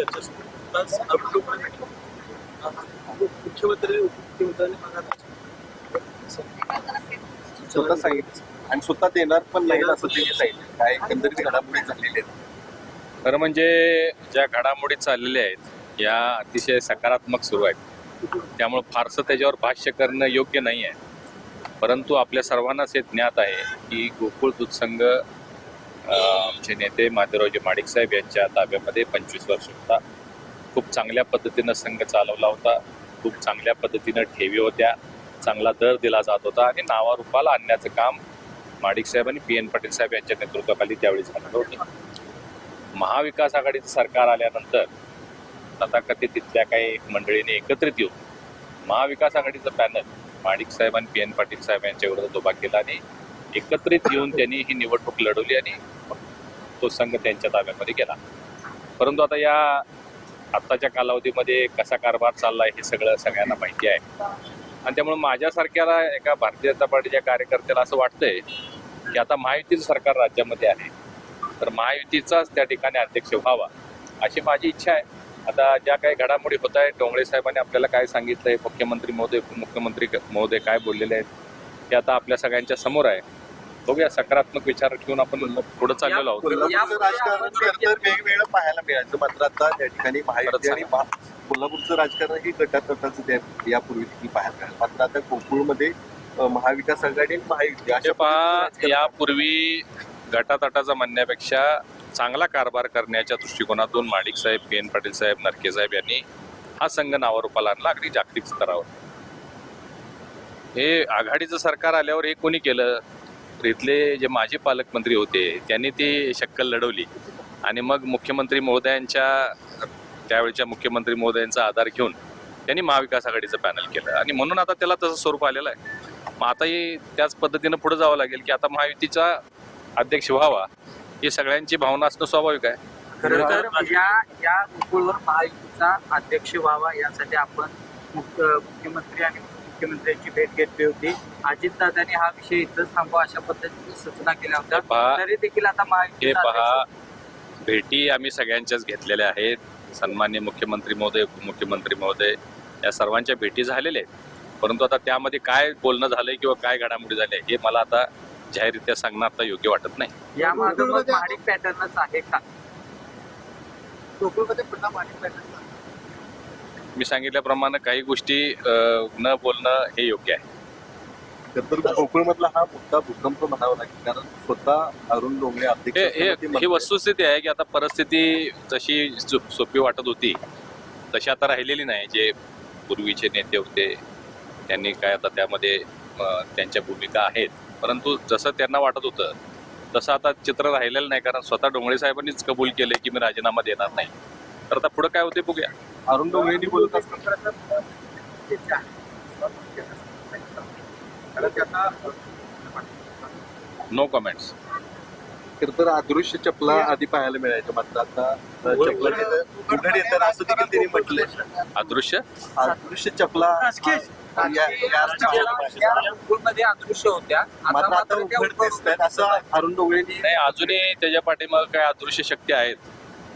चर्चा सुरू आहे. आज मुख्यमंत्री उपमुख्यमंत्र्यांनी मला स्वतः सांगितलं. आणि स्वतः देणार पण नाही असं त्यांनी सांगितलं. काय एकंदरीत घडामोडी झालेल्या आहेत. खरं म्हणजे ज्या घडामोडी चाललेल्या आहेत या अतिशय सकारात्मक सुरू आहेत. त्यामुळे फारसं त्याच्यावर भाष्य करणं योग्य नाही आहे परंतु आपल्या सर्वांनाच हे ज्ञात आहे की गोकुळ दूधसंघ आमचे नेते माधवरावजी माडिक साहेब यांच्या ताब्यामध्ये पंचवीस वर्ष होता. खूप चांगल्या पद्धतीनं संघ चालवला होता. खूप चांगल्या पद्धतीनं ठेवी होत्या. चांगला दर दिला जात होता आणि नावारूपाला आणण्याचं काम माडिक साहेब आणि पी एन पाटील साहेब यांच्या नेतृत्वाखाली त्यावेळी झालेलं होतं. महाविकास आघाडीचं सरकार आल्यानंतर तथाकथित तिथल्या काही मंडळीने एकत्रित येऊन महाविकास आघाडीचं पॅनल माणिक साहेब आणि पी एन पाटील साहेब यांच्या विरोधात उभा केला आणि एकत्रित येऊन त्यांनी ही निवडणूक लढवली आणि तो संघ त्यांच्या ताब्यामध्ये गेला. परंतु आता या आत्ताच्या कालावधीमध्ये कसा कारभार चालला आहे हे सगळं सगळ्यांना माहिती आहे. आणि त्यामुळे माझ्यासारख्याला एका भारतीय जनता पार्टीच्या कार्यकर्त्याला असं वाटतंय की आता महायुतीचं सरकार राज्यामध्ये आहे. तर महायुतीचाच त्या ठिकाणी अध्यक्ष व्हावा अशी माझी इच्छा आहे. आता ज्या काही घडामोडी होत आहेत डोंगळे साहेबांनी आपल्याला काय सांगितलंय मुख्यमंत्री महोदय मुख्यमंत्री महोदय काय बोललेले आहेत ते आता आपल्या सगळ्यांच्या समोर आहे. बघूया सकारात्मक विचार ठेवून आपण पुढे चाललेलो आहोत. कोल्हापूरचं राजकारण खरं तर वेगवेगळं पाहायला मिळायचं मात्र आता त्या ठिकाणी महायुती आणि महा- कोल्हापूरचं राजकारण ही गटातटाचं त्या यापूर्वी देखील पाहायला मिळालं. मात्र आता कोकणमध्ये अं, महाविकास आघाडी आणि महायुती हे पहा पद्धतीचं राजकारण यापूर्वी गटातटाचा म्हणण्यापेक्षा चांगला कारभार करण्याच्या दृष्टिकोनातून माडिक साहेब पी एन पाटील साहेब नरके साहेब यांनी हा संघ नावारूपाला आणला अगदी जागतिक स्तरावर. हे आघाडीचं सरकार आल्यावर हे कोणी केलं? तर इथले जे माजी पालकमंत्री होते त्यांनी ती शक्कल लढवली. आणि मग मुख्यमंत्री महोदयांच्या त्यावेळच्या मुख्यमंत्री महोदयांचा आधार घेऊन त्यांनी महाविकास आघाडीचं पॅनल केलं. आणि म्हणून आता त्याला तसं स्वरूप आलेलं आहे. मग आताही त्याच पद्धतीनं पुढे जावं लागेल की आता महायुतीचा अध्यक्ष व्हावा ही सगळ्यांची भावना असणं स्वाभाविक आहे. खरं तर या या गोकुळवर महायुतीचा अध्यक्ष व्हावा यासाठी आपण मुख्यमंत्री आणि मुख्यमंत्र्यांची भेट घेतली होती. अजितदादांनी हा विषय इथंच थांबवा अशा पद्धतीने सूचना केल्या होत्या. तरी देखील आता हे महायुतीचा पहा भेटी आम्ही सगळ्यांच्याच घेतलेल्या आहेत. सन्मान्य मुख्यमंत्री महोदय उपमुख्यमंत्री महोदय या सर्वांच्या भेटी झालेल्या आहेत. परंतु आता त्यामध्ये काय बोलणं झालंय किंवा काय घडामोडी झाल्या हे मला आता जाहीररित्या सांगणं आता योग्य वाटत नाही. या मागे पॅटर्नच आहे का कोकणमध्ये पुन्हा माणिक पॅटर्न मी सांगितल्याप्रमाणे काही गोष्टी न बोलणं हे योग्य आहे. कोकणमधला हा मोठा भूकंप म्हणावा लागेल कारण स्वतः अरुण डोंगरे हे. वस्तुस्थिती आहे की आता परिस्थिती जशी सोपी वाटत होती तशी आता राहिलेली नाही. जे पूर्वीचे नेते होते त्यांनी काय आता त्यामध्ये त्यांच्या भूमिका आहेत. परंतु जसं त्यांना वाटत होतं तसं आता चित्र राहिलेलं नाही कारण स्वतः डोंगरे साहेबांनीच कबूल केले की मी राजीनामा देणार नाही. तर आता पुढे काय होते बघूया. अरुण डोंगरेंनी बोलत असताना नो कमेंट्स खरं तर अदृश्य चपला आधी पाहायला मिळायच्या मात्र. आता चपला तिथं उघड येतात असं देखील त्यांनी म्हटलंय. अदृश्य? अदृश्य चपला अदृश्य होत्या. मात्र आता उघड असं अरुण डोंगरेंनी नाही अजूनही त्याच्या पाठीमाग काय अदृश्य शक्ती आहेत?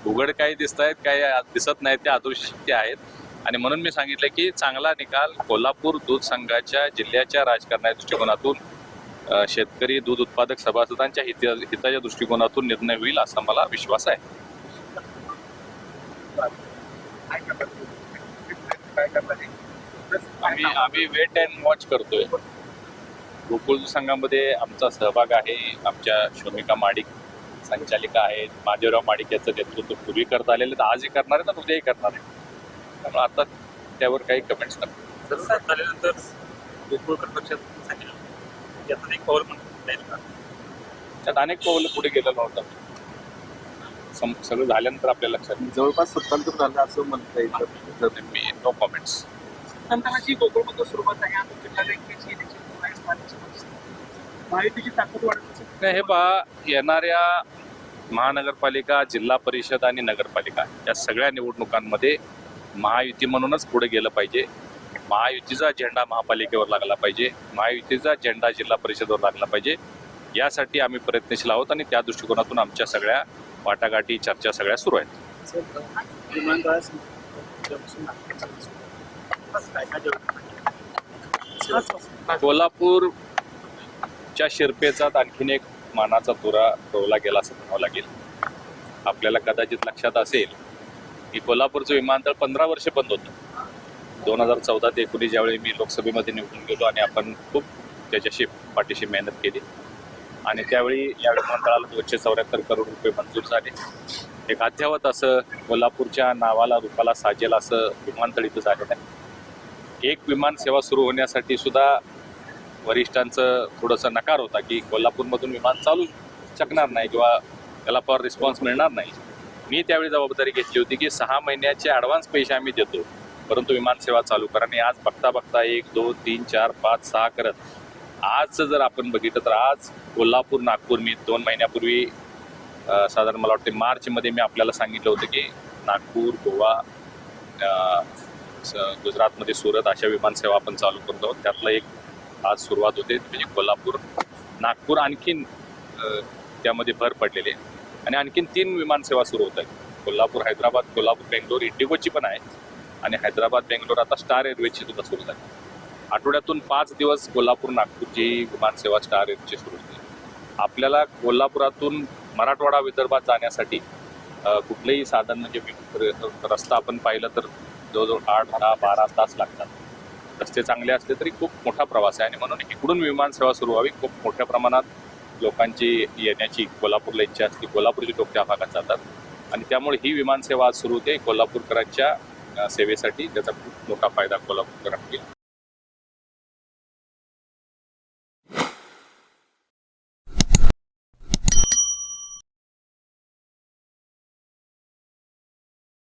उघड काही दिसत आहेत काही दिसत नाहीत त्या अदृश्य आहेत. आणि म्हणून मी सांगितलं की चांगला निकाल कोल्हापूर दूध संघाच्या जिल्ह्याच्या राजकारणाच्या दृष्टिकोनातून शेतकरी दूध उत्पादक सभासदांच्या हिता हिताच्या दृष्टिकोनातून निर्णय होईल असा मला विश्वास आहे. आम्ही आम्ही वेट अँड वॉच करतोय. गोकुळ संघामध्ये आमचा सहभाग आहे आमच्या शोमिका माडिक संचालिका आहेत महादेवराव माडिक याचं नेतृत्व पूर्वी करता आलेलं तर आजही करणार आहे तर उद्याही करणार आहे. त्यामुळे आता त्यावर काही कमेंट्स झाल्यानंतर गोकुळकर पक्षात सांगितलं. यातून एक पाऊल का? त्यात अनेक पावलं पुढे गेलेलं होतं. सम- सगळं झाल्यानंतर आपल्या लक्षात. जवळपास सत्तांतर झालं असं म्हणता येईल. मी नो कमेंट्स गोकुळमध्ये सुरुवात आहे. महायुतीची ताकद प्रश्न हे पहा येणाऱ्या महानगरपालिका जिल्हा परिषद आणि नगरपालिका या सगळ्या निवडणुकांमध्ये महायुती म्हणूनच पुढे गेलं पाहिजे. महायुतीचा झेंडा महापालिकेवर लागला पाहिजे. महायुतीचा झेंडा जिल्हा परिषदवर लागला पाहिजे. यासाठी आम्ही प्रयत्नशील आहोत आणि त्या दृष्टिकोनातून आमच्या सगळ्या वाटाघाटी चर्चा सगळ्या सुरू आहेत. कोल्हापूरच्या शिरपेचात आणखीन एक मानाचा तुरा रोवला गेला असं म्हणावं लागेल. आपल्याला कदाचित लक्षात असेल की कोल्हापूरचं विमानतळ पंधरा वर्ष बंद होतं. दोन हजार चौदा ते एकोणीस ज्यावेळी मी लोकसभेमध्ये निवडून गेलो आणि आपण खूप त्याच्याशी पाठीशी मेहनत केली. आणि त्यावेळी या विमानतळाला दोनशे चौऱ्याहत्तर करोड रुपये मंजूर झाले. एक अद्यावत असं कोल्हापूरच्या नावाला रूपाला साजेल असं विमानतळ इथं झालेलं आहे. एक विमान सेवा सुरू होण्यासाठी सुद्धा वरिष्ठांचं थोडंसं नकार होता की कोल्हापूरमधून विमान चालू शकणार नाही किंवा त्याला पर रिस्पॉन्स मिळणार नाही. मी त्यावेळी जबाबदारी घेतली होती की सहा महिन्याचे ॲडव्हान्स पैसे आम्ही देतो परंतु विमान सेवा चालू करा. आणि आज बघता बघता एक दोन तीन चार पाच सहा करत आजचं जर आपण बघितलं तर आज कोल्हापूर नागपूर मी दोन महिन्यापूर्वी साधारण मला वाटते मार्चमध्ये मी आपल्याला सांगितलं होतं की नागपूर गोवा स- गुजरातमध्ये सुरत अशा विमानसेवा आपण चालू करतो. त्यातलं एक आज सुरुवात होते म्हणजे कोल्हापूर नागपूर आणखीन त्यामध्ये भर पडलेली आहे. आणि आणखीन तीन विमानसेवा सुरू होत आहेत. कोल्हापूर हैदराबाद कोल्हापूर बेंगलोर इंडिगोची पण आहे आणि हैदराबाद बेंगलोर आता स्टार एअरवेजची सुद्धा सुरू झाली. आठवड्यातून पाच दिवस कोल्हापूर नागपूरची विमानसेवा स्टार एअरची सुरू होती. आपल्याला कोल्हापुरातून मराठवाडा विदर्भात जाण्यासाठी कुठलंही साधन म्हणजे रस्ता आपण पाहिलं तर जवळजवळ आठ दहा बारा तास लागतात. रस्ते चांगले असले तरी खूप मोठा प्रवास आहे. आणि म्हणून इकडून विमानसेवा सुरू व्हावी. खूप मोठ्या प्रमाणात लोकांची येण्याची कोल्हापूरला इच्छा असते. कोल्हापूरची लोक त्या भागात जातात. आणि त्यामुळे ही विमानसेवा आज सुरू होते. कोल्हापूरकरांच्या सेवेसाठी त्याचा खूप मोठा फायदा कोल्हापूरकरांना होईल